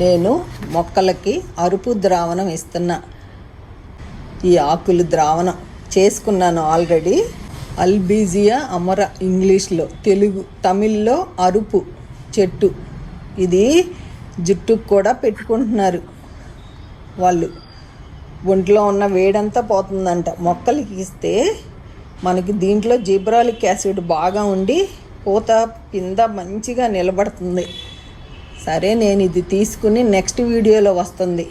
నేను మొక్కలకి అరుపు ద్రావణం ఇస్తున్నా. ఈ ఆకులు ద్రావణం చేసుకున్నాను ఆల్రెడీ. అల్బీజియా అమర ఇంగ్లీష్లో తెలుగు తమిళ్ళో అరుపు చెట్టు. ఇది జుట్టుకు కూడా పెట్టుకుంటున్నారు వాళ్ళు. ఒంట్లో ఉన్న వేడంతా పోతుందంట. మొక్కలకి ఇస్తే మనకి దీంట్లో జీబ్రాలిక్ యాసిడ్ బాగా ఉండి పూత పింద మంచిగా నిలబడుతుంది. సరే నేను ఇది తీసుకుని నెక్స్ట్ వీడియోలో వస్తుంది.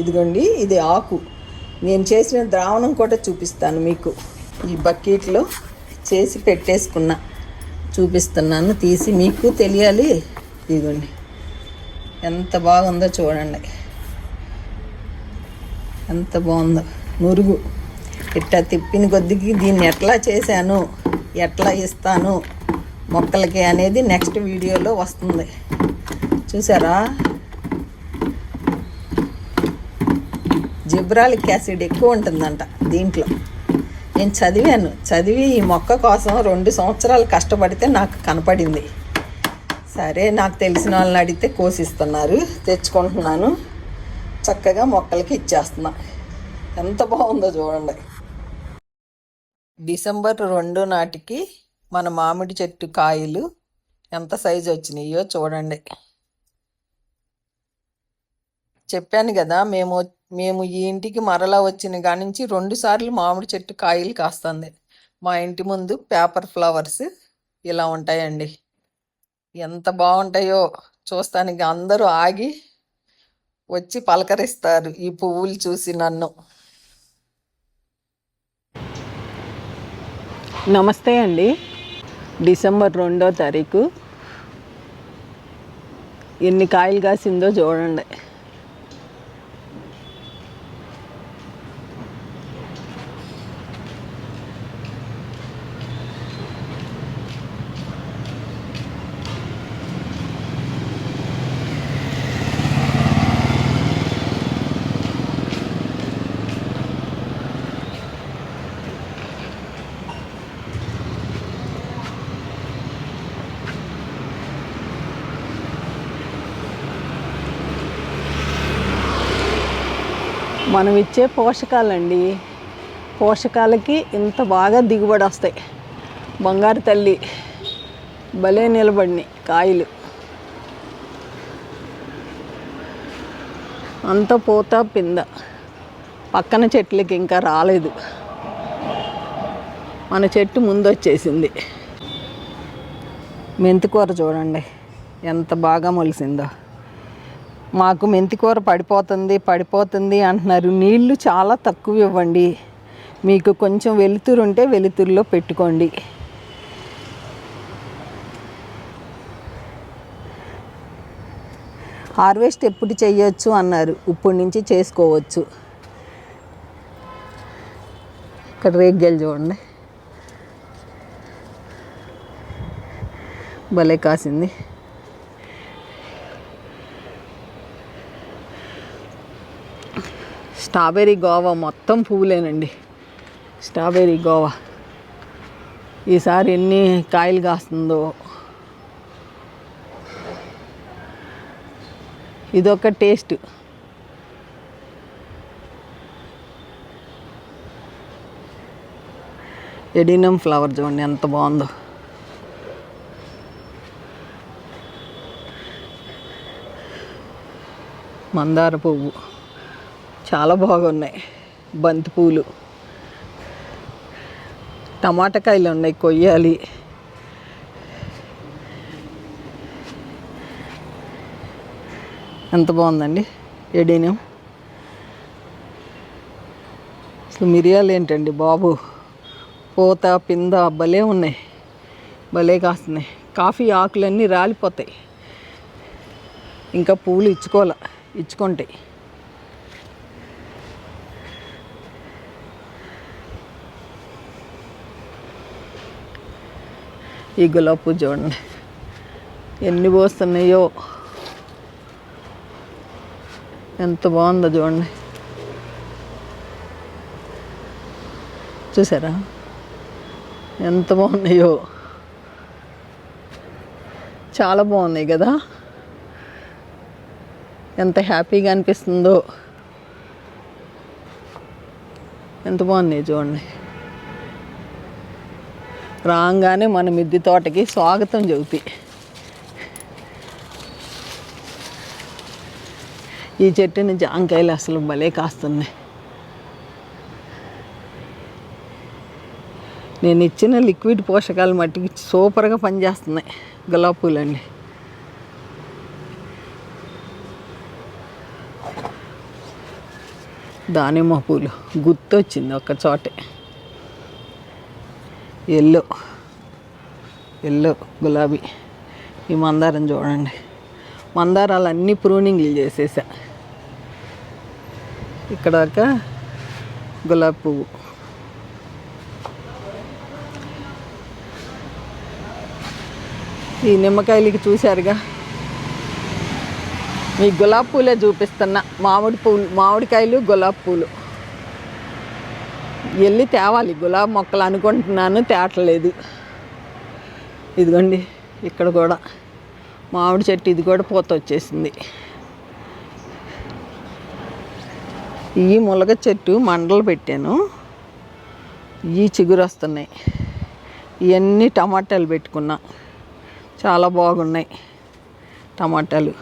ఇదిగోండి ఇది ఆకు. నేను చేసిన ద్రావణం కూడా చూపిస్తాను మీకు. ఈ బకెట్లో చేసి పెట్టేసుకున్నా. చూపిస్తున్నాను తీసి మీకు తెలియాలి. ఇదిగోండి ఎంత బాగుందో చూడండి. ఎంత బాగుందో. నురుగు. ఇట్టా తిప్పిన కొద్దికి దీన్ని ఎట్లా చేశాను ఎట్లా ఇస్తాను మొక్కలకి అనేది నెక్స్ట్ వీడియోలో వస్తుంది. చూసారా? జిబ్రాలిక్ యాసిడ్ ఎక్కువ ఉంటుందంట దీంట్లో. నేను చదివాను. చదివి ఈ మొక్క కోసం రెండు సంవత్సరాలు కష్టపడితే నాకు కనపడింది. సరే నాకు తెలిసిన వాళ్ళని అడిగితే కోసిస్తున్నారు. తెచ్చుకుంటున్నాను. చక్కగా మొక్కలకి ఇచ్చేస్తున్నా. ఎంత బాగుందో చూడండి. డిసెంబర్ రెండు నాటికి మన మామిడి చెట్టు కాయలు ఎంత సైజు వచ్చినాయో చూడండి. చెప్పాను కదా మేము మేము ఈ ఇంటికి మరలా వచ్చిన కానించి నుంచి రెండు సార్లు మామిడి చెట్టు కాయలు కాస్తుంది. మా ఇంటి ముందు పేపర్ ఫ్లవర్స్ ఇలా ఉంటాయండి. ఎంత బాగుంటాయో చూస్తానికి అందరూ ఆగి వచ్చి పలకరిస్తారు ఈ పువ్వులు చూసి నన్ను. నమస్తే అండి. డిసెంబర్ రెండో తారీఖు. ఎన్ని కాయలు కాసిందో చూడండి. మనం ఇచ్చే పోషకాలండి. పోషకాలకి ఇంత బాగా దిగుబడి వస్తాయి. బంగారు తల్లి భలే నిలబడినాయి కాయలు. అంత పూత పింద. పక్కన చెట్లకి ఇంకా రాలేదు. మన చెట్టు ముందు వచ్చేసింది మెంతికూర చూడండి ఎంత బాగా మొలిసిందో. మాకు మెంతికూర పడిపోతుంది పడిపోతుంది అంటున్నారు. నీళ్ళు చాలా తక్కువ ఇవ్వండి మీకు కొంచెం వెలుతురు ఉంటే వెలుతురులో పెట్టుకోండి. హార్వెస్ట్ ఎప్పుడు చేయొచ్చు అన్నారు. ఇప్పటి నుంచి చేసుకోవచ్చు. ఇక్కడ రేగ్గలు చూడండి. భలే కాసింది. స్ట్రాబెర్రీ గోవా మొత్తం పువ్వులేనండి. స్ట్రాబెర్రీ గోవా. ఈసారి ఎన్ని కాయలు కాస్తుందో. ఇదొక టేస్ట్. ఎడినం ఫ్లవర్ చూడండి ఎంత బాగుందో. మందార పువ్వు. చాలా బాగున్నాయి. బంతిపూలు టమాటకాయలు ఉన్నాయి కొయ్యాలి. ఎంత బాగుందండి ఎడీనం అసలు మిరియాలు ఏంటండి బాబు? పూత పింద భలే ఉన్నాయి. భలే కాస్తున్నాయి. కాఫీ ఆకులన్నీ రాలిపోతాయి. ఇంకా పూలు ఇచ్చుకోవాల ఇచ్చుకుంటాయి ఈ గులాబీ పువ్వు చూడండి. ఎన్ని పోస్తున్నాయో. ఎంత బాగుందో చూడండి. చూసారా? ఎంత బాగున్నాయో. చాలా బాగున్నాయి కదా. ఎంత హ్యాపీగా అనిపిస్తుందో. ఎంత బాగున్నాయి చూడండి. రాగానే మన మిద్ది తోటకి స్వాగతం చెబుతాయి ఈ చెట్టుని జాంకాయలు అసలు భలే కాస్తున్నాయి. నేను ఇచ్చిన లిక్విడ్ పోషకాలు మట్టికి సూపర్గా పనిచేస్తున్నాయి గులాబీ పూలండి దానిమ్మ పూలు గుర్తొచ్చింది ఒక చోటే. ఎల్లో. ఎల్లో గులాబీ. ఈ మందారం చూడండి. మందారాలన్నీ ప్రూనింగ్లు చేసేసా. ఇక్కడ ఒక గులాబీ పువ్వు. ఈ నిమ్మకాయలకి చూశారుగా? మీ గులాబీ పూలే చూపిస్తున్నా మామిడి పూలు మామిడికాయలు గులాబీ పూలు. వెళ్ళి తేవాలి. గులాబీ మొక్కలు అనుకుంటున్నాను తేటలేదు. ఇదిగోండి ఇక్కడ కూడా. మామిడి చెట్టు ఇది కూడా పూత వచ్చేసింది. ఈ ములగ చెట్టు మండలు పెట్టాను. ఈ చిగురు వస్తున్నాయి. ఇవన్నీ టమాటాలు పెట్టుకున్నా. చాలా బాగున్నాయి టమాటాలు.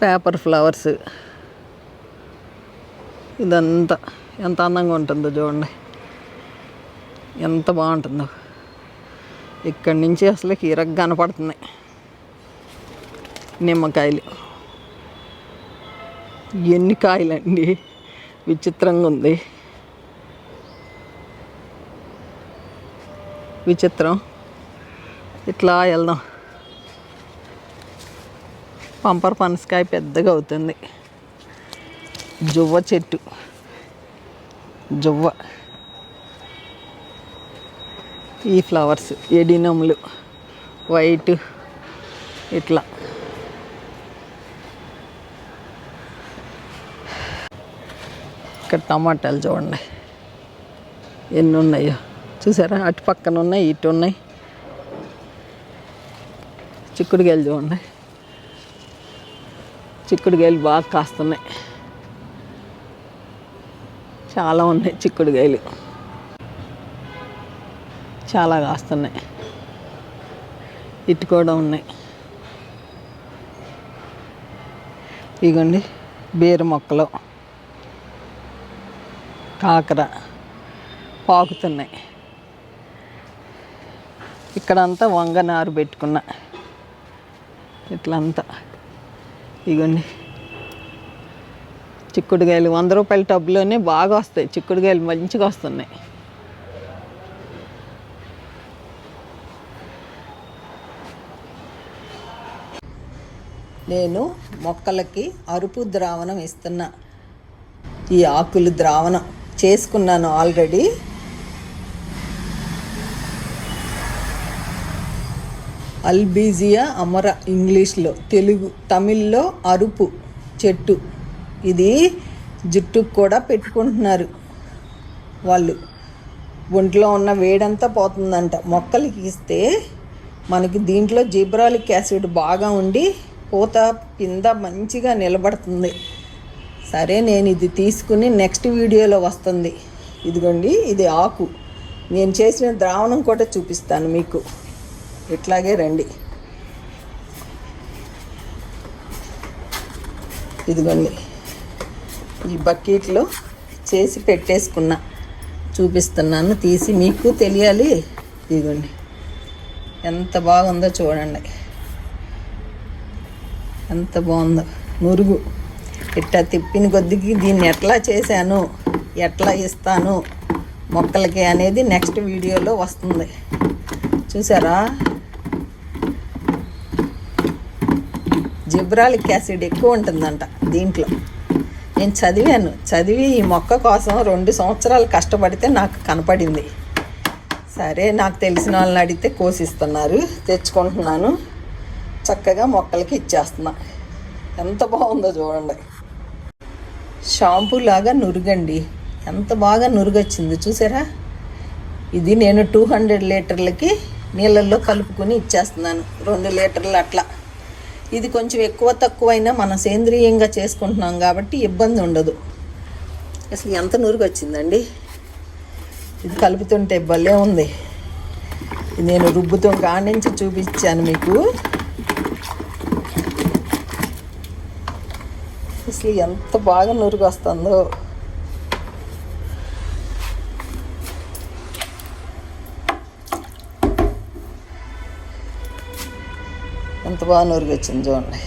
Paper flowers. ఇదంతా ఎంత అందంగా ఉంటుందో చూడండి. ఎంత బాగుంటుందో. ఇక్కడి నుంచి అసలు కీరక్ కనపడుతున్నాయి. నిమ్మకాయలు. ఎన్ని కాయలండి. విచిత్రంగా ఉంది. విచిత్రం. ఇట్లా వెళ్దాం. పంపర్ పనసకాయ పెద్దగా అవుతుంది. జువ్వ చెట్టు. జువ్వ. ఈ ఫ్లవర్స్ ఎడినములు వైట్ ఇట్లా. ఇక్కడ టమాటాలు చూడండి. ఎన్ని ఉన్నాయో. చూసారా? అటు పక్కన ఉన్నాయి ఇటు ఉన్నాయి. చిక్కుడుకాయలు చూడండి. చిక్కుడుకాయలు బాగా కాస్తున్నాయి. చాలా ఉన్నాయి చిక్కుడుకాయలు. చాలా కాస్తున్నాయి. ఇటు కూడా ఉన్నాయి. ఇగోండి బీర మొక్కలు. కాకర పాకుతున్నాయి. ఇక్కడంతా వంగ నారు పెట్టుకున్నా. ఇట్లంతా. ఇగోండి. చిక్కుడుకాయలు వంద రూపాయల టబ్లోనే బాగా వస్తాయి. చిక్కుడుకాయలు మంచిగా వస్తున్నాయి. నేను మొక్కలకి అరుపు ద్రావణం ఇస్తున్నా. ఈ ఆకులు ద్రావణం చేసుకున్నాను ఆల్రెడీ. అల్బీజియా అమర ఇంగ్లీష్లో తెలుగు తమిళ్ళో అరుపు చెట్టు. ఇది జుట్టుకు కూడా పెట్టుకుంటున్నారు వాళ్ళు. ఒంట్లో ఉన్న వేడంతా పోతుందంట. మొక్కలకి ఇస్తే మనకి దీంట్లో జీబ్రాలిక్ యాసిడ్ బాగా ఉండి పూత పింద మంచిగా నిలబడుతుంది. సరే నేను ఇది తీసుకుని నెక్స్ట్ వీడియోలో వస్తుంది. ఇదిగోండి ఇది ఆకు. నేను చేసిన ద్రావణం కూడా చూపిస్తాను మీకు. ఇట్లాగే రండి. ఇదిగోండి ఈ బకెట్లో చేసి పెట్టేసుకున్నా. చూపిస్తున్నాను తీసి మీకు తెలియాలి. ఇదిగోండి ఎంత బాగుందో చూడండి. ఎంత బాగుందో. నురుగు. ఇట్టా తిప్పిన కొద్దికి దీన్ని ఎట్లా చేశాను ఎట్లా ఇస్తాను మొక్కలకి అనేది నెక్స్ట్ వీడియోలో వస్తుంది. చూసారా? జిబ్రాలిక్ యాసిడ్ ఎక్కువ ఉంటుందంట దీంట్లో. నేను చదివాను. చదివి ఈ మొక్క కోసం రెండు సంవత్సరాలు కష్టపడితే నాకు కనపడింది. సరే నాకు తెలిసిన వాళ్ళని అడిగితే కోసిస్తున్నారు తెచ్చుకుంటున్నాను. చక్కగా మొక్కలకి ఇచ్చేస్తున్నా. ఎంత బాగుందో చూడండి. షాంపూ లాగా నురుగండి. ఎంత బాగా నురుగొచ్చింది చూసారా? ఇది నేను టూ హండ్రెడ్ లీటర్లకి నీళ్ళల్లో కలుపుకొని ఇచ్చేస్తున్నాను. రెండు లీటర్లు అట్లా. ఇది కొంచెం ఎక్కువ తక్కువైనా మనం సేంద్రియంగా చేసుకుంటున్నాం కాబట్టి ఇబ్బంది ఉండదు. అసలు ఎంత నురుగొచ్చిందండి? ఇది కలుపుతుంటే భలే ఉంది. నేను రుబ్బుతో కానించి చూపించాను మీకు. అసలు ఎంత బాగా నూరుకు వస్తుందో ఎంత బాగా నూరుకు వచ్చింది చూడండి.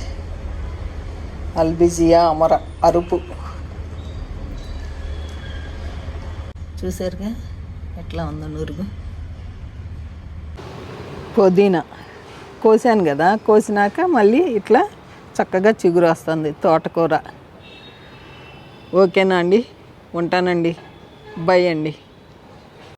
అల్బిజియా అమర అరుపు. చూసారుగా ఎట్లా ఉందో నురుగు. పుదీనా కోసాను కదా కోసినాక మళ్ళీ ఇట్లా చక్కగా చిగురు వస్తుంది తోటకూర. ఓకేనా అండి? ఉంటానండి. బై అండి.